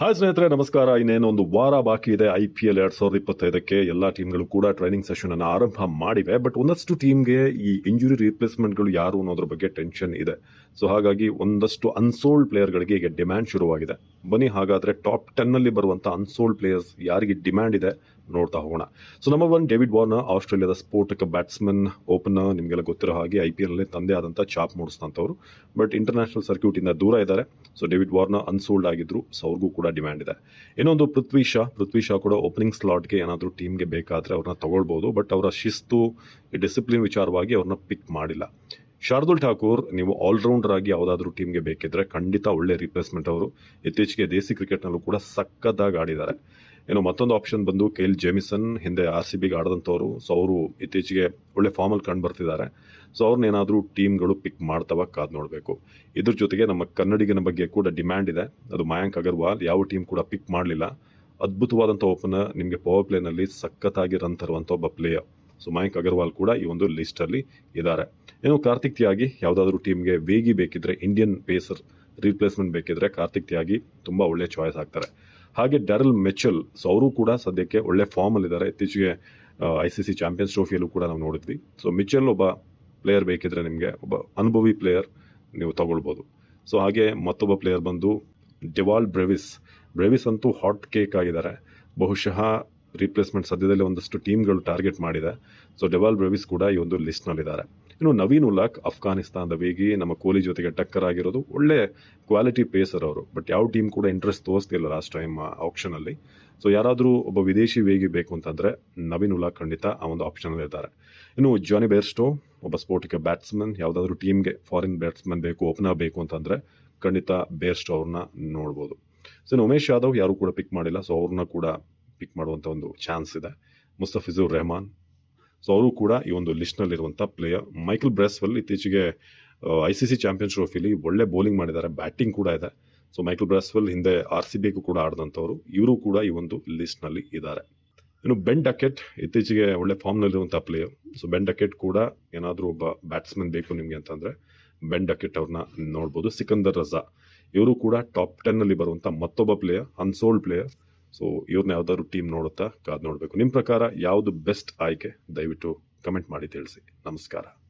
Hi ಸ್ನೇಹಿತರೆ, ನಮಸ್ಕಾರ. ಇನ್ನೇನು ಒಂದು ವಾರ ಬಾಕಿ ಇದೆ. ಐ ಪಿ ಎಲ್ ಎರಡ್ ಸಾವಿರದ ಇಪ್ಪತ್ತೈದಕ್ಕೆ ಎಲ್ಲ ಟೀಮ್ಗಳು ಕೂಡ ಟ್ರೈನಿಂಗ್ ಸೆಷನ್ ಅನ್ನು ಆರಂಭ ಮಾಡಿವೆ. ಬಟ್ ಒಂದಷ್ಟು ಟೀಮ್ಗೆ ಈ ಇಂಜುರಿ ರಿಪ್ಲೇಸ್ಮೆಂಟ್ಗಳು ಯಾರು ಅನ್ನೋದ್ರ ಬಗ್ಗೆ ಟೆನ್ಷನ್ ಇದೆ. ಸೊ ಹಾಗಾಗಿ ಒಂದಷ್ಟು ಅನ್ಸೋಲ್ಡ್ ಪ್ಲೇಯರ್ಗಳಿಗೆ ಈಗ ಡಿಮ್ಯಾಂಡ್ ಶುರುವಾಗಿದೆ. ಬನ್ನಿ, ಹಾಗಾದ್ರೆ ಟಾಪ್ ಟೆನ್ ಅಲ್ಲಿ ಬರುವಂತ ಅನ್ಸೋಲ್ಡ್ ಪ್ಲೇಯರ್ಸ್ ಯಾರಿಗೆ ಡಿಮ್ಯಾಂಡ್ ಇದೆ? ನೋಡ್ತಾ ಹೋಗೋಣ. So number one David Warner ಆಸ್ಟ್ರೇಲಿಯಾದ ಸ್ಫೋಟಕ ಬ್ಯಾಟ್ಸ್ಮನ್ ಓಪನರ್ ನಿಮಗೆಲ್ಲ ಗೊತ್ತಿರೋ ಹಾಗೆ ಐ ಪಿ ಎಲ್ ಅಲ್ಲಿ ತಂದೆ ಆದಂಥ ಚಾಪ್ ಮೂಡಿಸಿದಂಥವ್ರು. ಬಟ್ ಇಂಟರ್ನ್ಯಾಷನಲ್ ಸರ್ಕ್ಯೂಟ್ ಇಂದ ದೂರ ಇದ್ದಾರೆ. ಸೊ ಡೇವಿಡ್ ವಾರ್ನರ್ ಅನ್ಸೋಲ್ಡ್ ಆಗಿದ್ರು. ಸೊ ಅವ್ರಿಗೂ ಕೂಡ ಡಿಮ್ಯಾಂಡ್ ಇದೆ. ಇನ್ನೊಂದು ಪೃಥ್ವಿ ಶಾ. ಪೃಥ್ವಿ ಶಾ ಕೂಡ ಓಪನಿಂಗ್ ಸ್ಲಾಟ್ಗೆ ಏನಾದರೂ ಟೀಮ್ಗೆ ಬೇಕಾದ್ರೆ ಅವ್ರನ್ನ ತಗೊಳ್ಬೋದು. ಬಟ್ ಅವರ ಶಿಸ್ತು ಡಿಸಿಪ್ಲಿನ್ ವಿಚಾರವಾಗಿ ಅವ್ರನ್ನ ಪಿಕ್ ಮಾಡಿಲ್ಲ. ಶಾರ್ದುಲ್ ಠಾಕೂರ್, ನೀವು ಆಲ್ರೌಂಡರ್ ಆಗಿ ಯಾವುದಾದ್ರೂ ಟೀಮ್ಗೆ ಬೇಕಿದ್ರೆ ಖಂಡಿತ ಒಳ್ಳೆ ರಿಪ್ಲೇಸ್ಮೆಂಟ್ ಅವರು. ಇತ್ತೀಚೆಗೆ ದೇಸಿ ಕ್ರಿಕೆಟ್ನಲ್ಲೂ ಕೂಡ ಸಕ್ಕತ್ತಾಗಿ ಆಡಿದ್ದಾರೆ. ಏನು ಮತ್ತೊಂದು ಆಪ್ಷನ್ ಬಂದು ಕೈಲ್ ಜೇಮಿಸನ್ ಹಿಂದೆ ಆರ್ ಸಿ ಬಿಗೆ ಆಡದಂಥವ್ರು. ಸೊ ಅವರು ಇತ್ತೀಚೆಗೆ ಒಳ್ಳೆ ಫಾರ್ಮಲ್ಲಿ ಕಂಡು ಬರ್ತಿದ್ದಾರೆ. ಸೊ ಅವ್ರನ್ನೇನಾದರೂ ಟೀಮ್ಗಳು ಪಿಕ್ ಮಾಡ್ತವ, ಕಾದ್ ನೋಡಬೇಕು. ಇದ್ರ ಜೊತೆಗೆ ನಮ್ಮ ಕನ್ನಡಿಗನ ಬಗ್ಗೆ ಕೂಡ ಡಿಮ್ಯಾಂಡ್ ಇದೆ. ಅದು ಮಯಾಂಕ್ ಅಗರ್ವಾಲ್, ಯಾವ ಟೀಮ್ ಕೂಡ ಪಿಕ್ ಮಾಡಲಿಲ್ಲ. ಅದ್ಭುತವಾದಂಥ ಓಪನರ್ ನಿಮಗೆ ಪವರ್ ಪ್ಲೇನಲ್ಲಿ ಸಖತ್ತಾಗಿ ರನ್ ತರುವಂಥ ಒಬ್ಬ ಪ್ಲೇಯರ್ ಸೊ ಮಯಾಂಕ್ ಅಗರ್ವಾಲ್ ಕೂಡ ಈ ಒಂದು ಲಿಸ್ಟಲ್ಲಿ ಇದ್ದಾರೆ. ಏನು ಕಾರ್ತಿಕ್ ತ್ಯಾಗಿ ಯಾವುದಾದ್ರೂ ಟೀಮ್ಗೆ ವೇಗಿ ಬೇಕಿದ್ರೆ ಇಂಡಿಯನ್ ಪೇಸರ್ ರೀಪ್ಲೇಸ್ಮೆಂಟ್ ಬೇಕಿದ್ರೆ ಕಾರ್ತಿಕ್ ತ್ಯಾಗಿ ತುಂಬ ಒಳ್ಳೆ ಚಾಯ್ಸ್ ಆಗ್ತಾರೆ. ಹಾಗೆ ಡರಲ್ ಮೆಚಲ್ ಸೊ ಅವರು ಕೂಡ ಸದ್ಯಕ್ಕೆ ಒಳ್ಳೆ ಫಾರ್ಮಲ್ಲಿದ್ದಾರೆ ಇತ್ತೀಚೆಗೆ ಐ ಸಿ ಸಿ ಚಾಂಪಿಯನ್ಸ್ ಟ್ರೋಫಿಯಲ್ಲೂ ಕೂಡ ನಾವು ನೋಡಿದ್ವಿ. ಸೊ ಮಿಚಲ್ ಒಬ್ಬ ಪ್ಲೇಯರ್ ಬೇಕಿದ್ರೆ ನಿಮಗೆ, ಒಬ್ಬ ಅನುಭವಿ ಪ್ಲೇಯರ್ ನೀವು ತಗೊಳ್ಬೋದು. ಸೊ ಹಾಗೆ ಮತ್ತೊಬ್ಬ ಪ್ಲೇಯರ್ ಬಂದು ಡೆವಾಲ್ ಬ್ರೆವಿಸ್ ಬ್ರೆವಿಸ್ ಅಂತೂ ಹಾಟ್ ಕೇಕ್ ಆಗಿದ್ದಾರೆ. ಬಹುಶಃ ರಿಪ್ಲೇಸ್ಮೆಂಟ್ ಸದ್ಯದಲ್ಲಿ ಒಂದಷ್ಟು ಟೀಮ್ಗಳು ಟಾರ್ಗೆಟ್ ಮಾಡಿದೆ. ಸೊ ಡೆವಾಲ್ ಬ್ರೆವಿಸ್ ಕೂಡ ಈ ಒಂದು ಲಿಸ್ಟ್ನಲ್ಲಿದ್ದಾರೆ ಇನ್ನು ನವೀನ್ ಉಲ್ಲಾಕ್, ಅಫ್ಘಾನಿಸ್ತಾನದ ವೇಗಿ, ನಮ್ಮ ಕೊಹ್ಲಿ ಜೊತೆಗೆ ಟಕ್ಕರ್ ಆಗಿರೋದು. ಒಳ್ಳೆ ಕ್ವಾಲಿಟಿ ಪೇಸರ್ ಅವರು ಬಟ್ ಯಾವ ಟೀಮ್ ಕೂಡ ಇಂಟ್ರೆಸ್ಟ್ ತೋರಿಸ್ತಿಲ್ಲ ಲಾಸ್ಟ್ ಟೈಮ್ ಆಪ್ಷನಲ್ಲಿ ಸೊ ಯಾರಾದರೂ ಒಬ್ಬ ವಿದೇಶಿ ವೇಗಿ ಬೇಕು ಅಂತಂದರೆ ನವೀನ್ ಉಲ್ಲಾಕ್ ಖಂಡಿತ ಆ ಒಂದು ಆಪ್ಷನಲ್ಲಿ ಇದ್ದಾರೆ. ಇನ್ನು ಜಾನಿ ಬೇರ್ಸ್ಟೋ ಒಬ್ಬ ಸ್ಪೋರ್ಟಿಗೆ ಬ್ಯಾಟ್ಸ್ಮನ್ ಯಾವುದಾದ್ರೂ ಟೀಮ್ಗೆ ಫಾರಿನ್ ಬ್ಯಾಟ್ಸ್ಮನ್ ಬೇಕು ಓಪನರ್ ಬೇಕು ಅಂತಂದರೆ ಖಂಡಿತ ಬೇರ್ಸ್ಟೋ ಅವ್ರನ್ನ ನೋಡ್ಬೋದು. ಸೊ ಉಮೇಶ್ ಯಾದವ್ ಯಾರು ಕೂಡ ಪಿಕ್ ಮಾಡಿಲ್ಲ ಸೊ ಅವ್ರನ್ನ ಕೂಡ ಪಿಕ್ ಮಾಡುವಂಥ ಒಂದು ಚಾನ್ಸ್ ಇದೆ. ಮುಸ್ತಫಿಜುರ್ ರೆಹಮಾನ್. ಸೊ ಅವರು ಕೂಡ ಈ ಒಂದು ಲಿಸ್ಟ್ನಲ್ಲಿರುವಂಥ ಪ್ಲೇಯರ್ ಮೈಕಲ್ ಬ್ರೆಸ್ವೆಲ್ ಇತ್ತೀಚೆಗೆ ಐ ಸಿ ಸಿ ಚಾಂಪಿಯನ್ ಟ್ರೋಫಿಲಿ ಒಳ್ಳೆ ಬೌಲಿಂಗ್ ಮಾಡಿದ್ದಾರೆ. ಬ್ಯಾಟಿಂಗ್ ಕೂಡ ಇದೆ. ಸೊ ಮೈಕಲ್ ಬ್ರೆಸ್ವೆಲ್ ಹಿಂದೆ ಆರ್ ಸಿ ಬಿಗೂ ಕೂಡ ಆಡಿದಂಥವ್ರು. ಇವರು ಕೂಡ ಈ ಒಂದು ಲಿಸ್ಟ್ನಲ್ಲಿ ಇದ್ದಾರೆ. ಇನ್ನು ಬೆನ್ ಡಕೆಟ್ ಇತ್ತೀಚೆಗೆ ಒಳ್ಳೆ ಫಾರ್ಮ್ನಲ್ಲಿರುವಂಥ ಪ್ಲೇಯರ್ ಸೊ ಬೆನ್ ಡಕೆಟ್ ಕೂಡ ಏನಾದರೂ ಒಬ್ಬ ಬ್ಯಾಟ್ಸ್ಮನ್ ಬೇಕು ನಿಮಗೆ ಅಂತಂದರೆ ಬೆನ್ ಡಕೆಟ್ ಅವ್ರನ್ನ ನೋಡ್ಬೋದು. ಸಿಕಂದರ್ ರಜಾ. ಇವರು ಕೂಡ ಟಾಪ್ ಟೆನ್ನಲ್ಲಿ ಬರುವಂಥ ಮತ್ತೊಬ್ಬ ಪ್ಲೇಯರ್ ಅನ್ಸೋಲ್ಡ್ ಪ್ಲೇಯರ್ ಸೊ ಇವ್ರನ್ನ ಯಾವ್ದಾದ್ರು ಟೀಮ್ ನೋಡುತ್ತಾ ಕಾದ್ ನೋಡಬೇಕು. ನಿಮ್ಮ ಪ್ರಕಾರ ಯಾವುದು ಬೆಸ್ಟ್ ಆಯ್ಕೆ? ದಯವಿಟ್ಟು ಕಮೆಂಟ್ ಮಾಡಿ ತಿಳಿಸಿ. ನಮಸ್ಕಾರ.